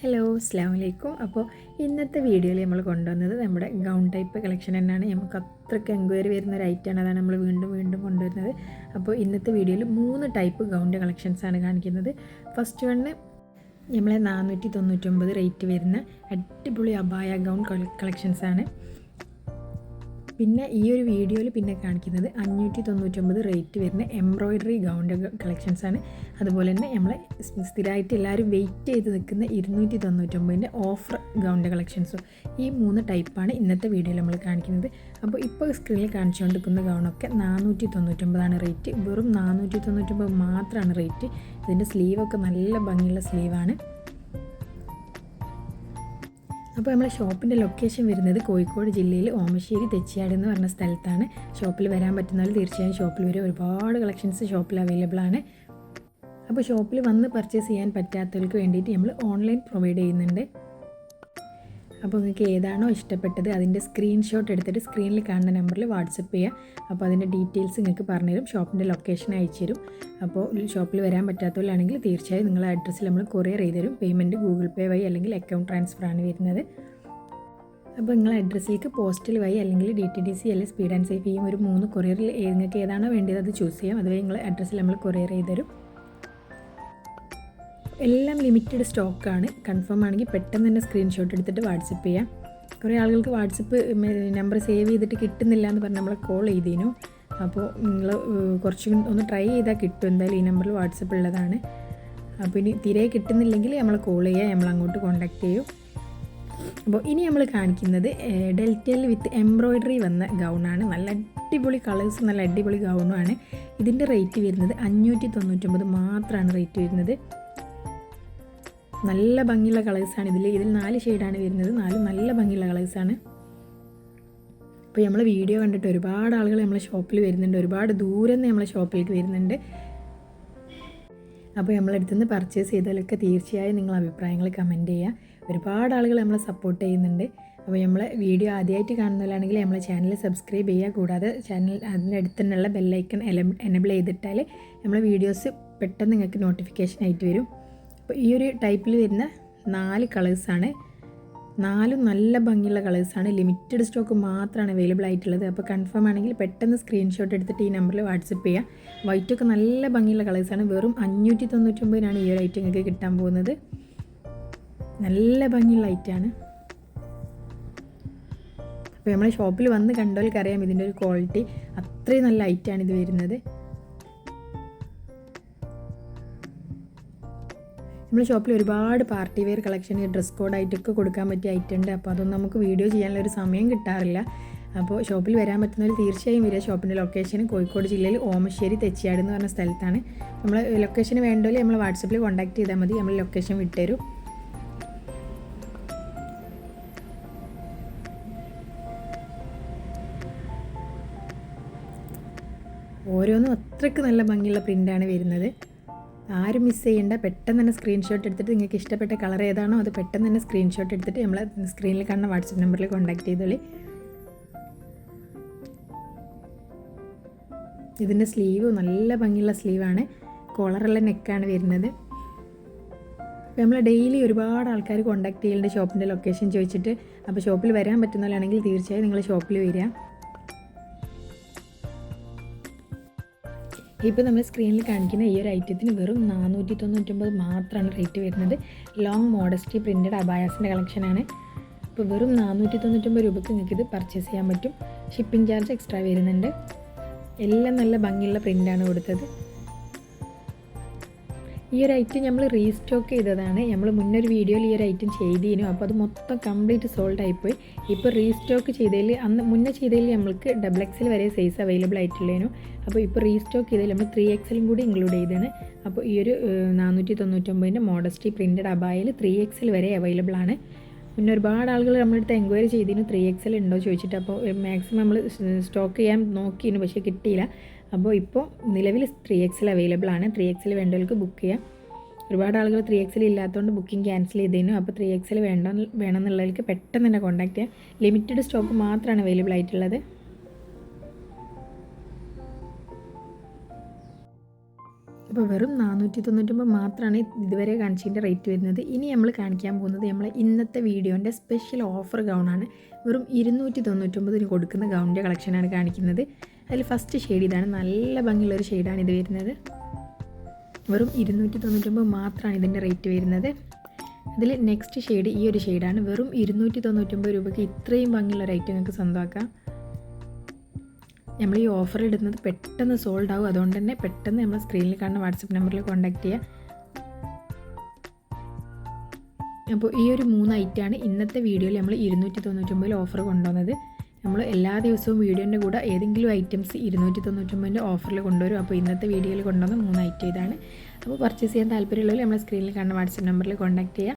Hello അസ്സാം വലൈക്കും അപ്പോൾ ഇന്നത്തെ വീഡിയോയിൽ നമ്മൾ കൊണ്ടുവന്നത് നമ്മുടെ ഗൗൺ ടൈപ്പ് കളക്ഷൻ തന്നെയാണ്. നമുക്ക് അത്രയ്ക്ക് എൻക്വയറി വരുന്ന ഒരു ഐറ്റമാണ് അതാണ് നമ്മൾ വീണ്ടും വീണ്ടും കൊണ്ടുവരുന്നത്. അപ്പോൾ ഇന്നത്തെ വീഡിയോയിൽ മൂന്ന് ടൈപ്പ് ഗൗണിന്റെ കളക്ഷൻസാണ് കാണിക്കുന്നത്. ഫസ്റ്റ് വണ്ണ് നമ്മളെ നാനൂറ്റി തൊണ്ണൂറ്റൊമ്പത് റേറ്റ് വരുന്ന അടിപൊളി അബായ ഗൗൺ കളക്ഷൻസാണ് പിന്നെ ഈ ഒരു വീഡിയോയിൽ പിന്നെ കാണിക്കുന്നത് അഞ്ഞൂറ്റി തൊണ്ണൂറ്റൊമ്പത് റേറ്റ് വരുന്ന എംബ്രോയ്ഡറി ഗൗണിന്റെ കളക്ഷൻസ് ആണ്. അതുപോലെ തന്നെ നമ്മൾ സ്ഥിരമായിട്ട് എല്ലാവരും വെയിറ്റ് ചെയ്ത് നിൽക്കുന്ന ഇരുന്നൂറ്റി തൊണ്ണൂറ്റൊമ്പതിന്റെ ഓഫർ ഗൗണിന്റെ കളക്ഷൻസും ഈ മൂന്ന് ടൈപ്പാണ് ഇന്നത്തെ വീഡിയോയിൽ നമ്മൾ കാണിക്കുന്നത്. അപ്പോൾ ഇപ്പോൾ സ്ക്രീനിൽ കാണിച്ചുകൊണ്ടിരിക്കുന്ന ഗൗണൊക്കെ നാനൂറ്റി തൊണ്ണൂറ്റൊമ്പതാണ് റേറ്റ് വെറും നാനൂറ്റി തൊണ്ണൂറ്റൊമ്പത് മാത്രമാണ് റേറ്റ് ഇതിന്റെ സ്ലീവൊക്കെ നല്ല ഭംഗിയുള്ള സ്ലീവാണ് അപ്പോൾ നമ്മളെ ഷോപ്പിന്റെ ലൊക്കേഷൻ വരുന്നത് കോഴിക്കോട് ജില്ലയിൽ ഓമശ്ശേരി തെച്ചിയാട് എന്ന് പറഞ്ഞ സ്ഥലത്താണ്. ഷോപ്പിൽ വരാൻ പറ്റുന്നവർ തീർച്ചയായും ഷോപ്പിൽ വരും. ഒരുപാട് കളക്ഷൻസ് ഷോപ്പിൽ അവൈലബിൾ ആണ്. അപ്പോൾ ഷോപ്പിൽ വന്ന് പർച്ചേസ് ചെയ്യാൻ പറ്റാത്തവർക്ക് വേണ്ടിയിട്ട് നമ്മൾ ഓൺലൈൻ പ്രൊവൈഡ് ചെയ്യുന്നുണ്ട്. അപ്പോൾ നിങ്ങൾക്ക് ഏതാണോ ഇഷ്ടപ്പെട്ടത് അതിന്റെ സ്ക്രീൻഷോട്ട് എടുത്തിട്ട് സ്ക്രീനിൽ കാണുന്ന നമ്പറിൽ വാട്സപ്പ് ചെയ്യുക അപ്പോൾ അതിന്റെ ഡീറ്റെയിൽസ് നിങ്ങൾക്ക് പറഞ്ഞുതരും ഷോപ്പിന്റെ ലൊക്കേഷൻ അയച്ചു തരും. അപ്പോൾ ഷോപ്പിൽ വരാൻ പറ്റാത്തവരാണെങ്കിൽ തീർച്ചയായും നിങ്ങളുടെ അഡ്രസ്സിൽ നമ്മൾ കൊറിയർ ചെയ്ത് തരും. പേയ്മെന്റ് ഗൂഗിൾ പേ വഴി അല്ലെങ്കിൽ അക്കൗണ്ട് ട്രാൻസ്ഫർ ആണ് വരുന്നത്. അപ്പോൾ നിങ്ങൾ അഡ്രസ്സിലേക്ക് പോസ്റ്റൽ വഴി അല്ലെങ്കിൽ ഡി ടി ഡി സി അല്ലെങ്കിൽ സ്പീഡ് ആൻഡ് സേഫ് ചെയ്യും ഒരു മൂന്ന് കൊറിയറിൽ നിങ്ങൾക്ക് ഏതാണോ വേണ്ടത് അത് ചൂസ് ചെയ്യാം. അതുവഴി നിങ്ങളെ അഡ്രസ്സിൽ നമ്മൾ കൊറിയർ ചെയ്ത് തരും. എല്ലാം ലിമിറ്റഡ് സ്റ്റോക്കാണ്. കൺഫേം ആണെങ്കിൽ പെട്ടെന്ന് തന്നെ സ്ക്രീൻഷോട്ട് എടുത്തിട്ട് വാട്സപ്പ് ചെയ്യാം. കുറേ ആളുകൾക്ക് വാട്സപ്പ് നമ്പർ സേവ് ചെയ്തിട്ട് കിട്ടുന്നില്ല എന്ന് പറഞ്ഞ് നമ്മളെ കോൾ ചെയ്തേനു. അപ്പോൾ നിങ്ങൾ കുറച്ച് ഒന്ന് ട്രൈ ചെയ്താൽ കിട്ടും. എന്തായാലും ഈ നമ്പറിൽ വാട്സപ്പ് ഉള്ളതാണ്. അപ്പോൾ ഇനി തീരെ കിട്ടുന്നില്ലെങ്കിൽ നമ്മൾ കോൾ ചെയ്യുക നമ്മൾ അങ്ങോട്ട് കോൺടാക്റ്റ് ചെയ്യും. അപ്പോൾ ഇനി നമ്മൾ കാണിക്കുന്നത് ഡെൽറ്റയിൽ വിത്ത് എംബ്രോയ്ഡറി വന്ന ഗൗണാണ്. നല്ല അടിപൊളി കളേഴ്സ് നല്ല അടിപൊളി ഗൗണുമാണ് ഇതിന്റെ റേറ്റ് വരുന്നത് അഞ്ഞൂറ്റി തൊണ്ണൂറ്റൊമ്പത് മാത്രമാണ് റേറ്റ് വരുന്നത്. നല്ല ഭംഗിയുള്ള കളേഴ്സാണ് ഇതിൽ ഇതിൽ നാല് ഷെയ്ഡാണ് വരുന്നത്. നാല് നല്ല ഭംഗിയുള്ള കളേഴ്സാണ് അപ്പോൾ നമ്മൾ വീഡിയോ കണ്ടിട്ട് ഒരുപാട് ആളുകൾ നമ്മളെ ഷോപ്പിൽ വരുന്നുണ്ട്. ഒരുപാട് ദൂരം നിന്ന് നമ്മളെ ഷോപ്പിലേക്ക് വരുന്നുണ്ട്. അപ്പോൾ നമ്മളെടുത്തു നിന്ന് പർച്ചേസ് ചെയ്താലൊക്കെ തീർച്ചയായും നിങ്ങൾ അഭിപ്രായങ്ങൾ കമന്റ് ചെയ്യുക ഒരുപാട് ആളുകൾ നമ്മളെ സപ്പോർട്ട് ചെയ്യുന്നുണ്ട്. അപ്പോൾ നമ്മൾ വീഡിയോ ആദ്യമായിട്ട് കാണുന്നവരാണെങ്കിൽ നമ്മളെ ചാനൽ സബ്സ്ക്രൈബ് ചെയ്യുക കൂടാതെ ചാനൽ അതിന്റെ അടുത്ത് തന്നെയുള്ള ബെല്ലൈക്കൺ എനബിൾ ചെയ്തിട്ടാൽ നമ്മളെ വീഡിയോസ് പെട്ടെന്ന് നിങ്ങൾക്ക് നോട്ടിഫിക്കേഷൻ ആയിട്ട് വരും. അപ്പോൾ ഈ ഒരു ടൈപ്പിൽ വരുന്ന നാല് കളേഴ്സാണ് നാലും നല്ല ഭംഗിയുള്ള കളേഴ്സാണ് ലിമിറ്റഡ് സ്റ്റോക്ക് മാത്രമാണ് അവൈലബിൾ ആയിട്ടുള്ളത്. അപ്പോൾ കൺഫേം ആണെങ്കിൽ പെട്ടെന്ന് സ്ക്രീൻഷോട്ട് എടുത്തിട്ട് ഈ നമ്പറിൽ വാട്സപ്പ് ചെയ്യുക വൈറ്റൊക്കെ നല്ല ഭംഗിയുള്ള കളേഴ്സാണ് വെറും അഞ്ഞൂറ്റി തൊണ്ണൂറ്റൊമ്പതിനാണ് ഈ ഒരു ഐറ്റം ഒക്കെ കിട്ടാൻ പോകുന്നത്. നല്ല ഭംഗിയുള്ള ഐറ്റമാണ് അപ്പോൾ നമ്മൾ ഷോപ്പിൽ വന്ന് കണ്ടവർക്ക് അറിയാം ഇതിന്റെ ഒരു ക്വാളിറ്റി അത്രയും നല്ല ഐറ്റമാണ് ഇത് വരുന്നത്. നമ്മുടെ ഷോപ്പിൽ ഒരുപാട് പാർട്ടി വെയർ കളക്ഷൻ ഡ്രസ് കോഡായിട്ടൊക്കെ കൊടുക്കാൻ പറ്റിയ ഐറ്റം ഉണ്ട്. അപ്പോൾ അതൊന്നും നമുക്ക് വീഡിയോ ചെയ്യാനുള്ള ഒരു സമയം കിട്ടാറില്ല. അപ്പോൾ ഷോപ്പിൽ വരാൻ പറ്റുന്നവർ തീർച്ചയായും വരിക. ഷോപ്പിന്റെ ലൊക്കേഷൻ കോഴിക്കോട് ജില്ലയിൽ ഓമശ്ശേരി തെച്ചിയാട് എന്ന് പറഞ്ഞ സ്ഥലത്താണ്. നമ്മൾ ലൊക്കേഷൻ വേണ്ടവരെ നമ്മൾ വാട്സപ്പിൽ കോൺടാക്ട് ചെയ്താൽ മതി. നമ്മൾ ലൊക്കേഷൻ വിട്ടുതരും ഓരോന്നും അത്രയ്ക്ക് നല്ല ഭംഗിയുള്ള പ്രിന്റാണ് വരുന്നത്. ആരും മിസ് ചെയ്യേണ്ട. പെട്ടെന്ന് തന്നെ സ്ക്രീൻഷോട്ട് എടുത്തിട്ട് നിങ്ങൾക്ക് ഇഷ്ടപ്പെട്ട കളർ ഏതാണോ അത് പെട്ടെന്ന് തന്നെ സ്ക്രീൻഷോട്ട് എടുത്തിട്ട് നമ്മൾ സ്ക്രീനിൽ കാണുന്ന വാട്സപ്പ് നമ്പറിൽ കോൺടാക്ട് ചെയ്തോളി ഇതിന്റെ സ്ലീവ് നല്ല ഭംഗിയുള്ള സ്ലീവാണ് കോളറുള്ള നെക്കാണ് വരുന്നത്. അപ്പോൾ നമ്മൾ ഡെയിലി ഒരുപാട് ആൾക്കാർ കോൺടാക്ട് ചെയ്യേണ്ട ഷോപ്പിന്റെ ലൊക്കേഷൻ ചോദിച്ചിട്ട്. അപ്പോൾ ഷോപ്പിൽ വരാൻ പറ്റുന്നവരാണെങ്കിൽ തീർച്ചയായും നിങ്ങൾ ഷോപ്പിൽ വരിക. ഇപ്പോൾ നമ്മൾ സ്ക്രീനിൽ കാണിക്കുന്ന ഈ ഒരു ഐറ്റത്തിന് വെറും നാനൂറ്റി തൊണ്ണൂറ്റൊമ്പത് മാത്രമാണ് റേറ്റ് വരുന്നത് ലോങ് മോഡസ്റ്റി പ്രിന്റഡ് അബായാസിന്റെ കളക്ഷനാണ് ഇപ്പോൾ വെറും നാനൂറ്റി തൊണ്ണൂറ്റൊമ്പത് രൂപയ്ക്ക് നിങ്ങൾക്ക് ഇത് പർച്ചേസ് ചെയ്യാൻ പറ്റും. ഷിപ്പിംഗ് ചാർജ് എക്സ്ട്രാ വരുന്നുണ്ട്. എല്ലാം നല്ല ഭംഗിയുള്ള പ്രിന്റാണ് കൊടുത്തത്. ഈ ഒരു ഐറ്റം നമ്മൾ റീസ്റ്റോക്ക് ചെയ്തതാണ്. നമ്മൾ മുന്നൊരു വീഡിയോയിൽ ഈ ഒരു ഐറ്റം ചെയ്തിരുന്നു അപ്പോൾ അത് മൊത്തം കംപ്ലീറ്റ് സോൾഡ് ആയിപ്പോയി. ഇപ്പോൾ റീസ്റ്റോക്ക് ചെയ്തതിൽ അന്ന് മുന്നേ ചെയ്തതിൽ നമ്മൾക്ക് ഡബിൾ എക്സൽ വരെ സൈസ് അവൈലബിൾ ആയിട്ടുള്ളതിനു അപ്പോൾ ഇപ്പോൾ റീസ്റ്റോക്ക് ചെയ്തതിൽ നമ്മൾ ത്രീ എക്സലും കൂടി ഇൻക്ലൂഡ് ചെയ്താണ്. അപ്പോൾ ഈ ഒരു നാനൂറ്റി തൊണ്ണൂറ്റൊമ്പതിന്റെ മോഡസ്റ്റി പ്രിന്റഡ് അബായിൽ ത്രീ എക്സൽ വരെ അവൈലബിൾ ആണ്. പിന്നെ ഒരുപാട് ആളുകൾ നമ്മളടുത്ത് എൻക്വയറി ചെയ്തിരുന്നു ത്രീ എക്സൽ ഉണ്ടോ ചോദിച്ചിട്ട്. അപ്പോൾ മാക്സിമം നമ്മൾ സ്റ്റോക്ക് ചെയ്യാൻ നോക്കിയിരുന്നു പക്ഷേ കിട്ടിയില്ല. അപ്പോൾ ഇപ്പോൾ നിലവിൽ ത്രീ എക്സിൽ അവൈലബിൾ ആണ്. ത്രീ എക്സിൽ വേണ്ടവർക്ക് ബുക്ക് ചെയ്യാം. ഒരുപാട് ആളുകൾ ത്രീ എക്സിൽ ഇല്ലാത്തതുകൊണ്ട് ബുക്കിംഗ് ക്യാൻസൽ ചെയ്തതിനു അപ്പോൾ ത്രീ എക്സിൽ വേണ്ട വേണമെന്നുള്ളവർക്ക് പെട്ടെന്ന് തന്നെ കോൺടാക്ട് ചെയ്യാം. ലിമിറ്റഡ് സ്റ്റോക്ക് മാത്രമാണ് അവൈലബിൾ ആയിട്ടുള്ളത്. അപ്പോൾ വെറും നാനൂറ്റി തൊണ്ണൂറ്റൊമ്പത് മാത്രമാണ് ഇതുവരെ കാണിച്ചതിന്റെ റേറ്റ് വരുന്നത്. ഇനി നമ്മൾ കാണിക്കാൻ പോകുന്നത് നമ്മളെ ഇന്നത്തെ വീഡിയോന്റെ സ്പെഷ്യൽ ഓഫർ ഗൗണാണ് വെറും ഇരുന്നൂറ്റി തൊണ്ണൂറ്റൊമ്പതിന് കൊടുക്കുന്ന ഗൗണിന്റെ കളക്ഷനാണ് കാണിക്കുന്നത്. അതിൽ ഫസ്റ്റ് ഷെയ്ഡ് ഇതാണ്. നല്ല ഭംഗിയുള്ളൊരു ഷെയ്ഡാണ് ഇത് വരുന്നത്. വെറും ഇരുന്നൂറ്റി തൊണ്ണൂറ്റൊമ്പത് മാത്രമാണ് ഇതിന്റെ റേറ്റ് വരുന്നത്. അതിൽ നെക്സ്റ്റ് ഷെയ്ഡ് ഈ ഒരു ഷെയ്ഡാണ് വെറും ഇരുന്നൂറ്റി തൊണ്ണൂറ്റൊമ്പത് രൂപയ്ക്ക് ഇത്രയും ഭംഗിയുള്ള റേറ്റ് നിങ്ങൾക്ക് സ്വന്തമാക്കാം. നമ്മൾ ഈ ഓഫർ ഇടുന്നത് പെട്ടെന്ന് സോൾഡ് ആവും. അതുകൊണ്ട് തന്നെ പെട്ടെന്ന് നമ്മൾ സ്ക്രീനിൽ കാണുന്ന വാട്സപ്പ് നമ്പറിൽ കോൺടാക്ട് ചെയ്യുക. അപ്പോൾ ഈ ഒരു മൂന്ന് ഐറ്റമാണ് ഇന്നത്തെ വീഡിയോയിൽ നമ്മൾ ഇരുന്നൂറ്റി തൊണ്ണൂറ്റൊമ്പതിൽ ഓഫർ കൊണ്ടുവന്നത്. നമ്മൾ എല്ലാ ദിവസവും വീഡിയോന്റെ കൂടെ ഏതെങ്കിലും ഐറ്റംസ് ഇരുന്നൂറ്റി തൊണ്ണൂറ്റൊമ്പതിന്റെ ഓഫറിൽ കൊണ്ടുവരും. അപ്പോൾ ഇന്നത്തെ വീഡിയോയിൽ കൊണ്ടുവന്ന മൂന്ന് ഐറ്റം ഇതാണ്. അപ്പോൾ പർച്ചേസ് ചെയ്യാൻ താല്പര്യമുള്ളവർ നമ്മളെ സ്ക്രീനിൽ കാണുന്ന വാട്സപ്പ് നമ്പറിൽ കോൺടാക്ട് ചെയ്യുക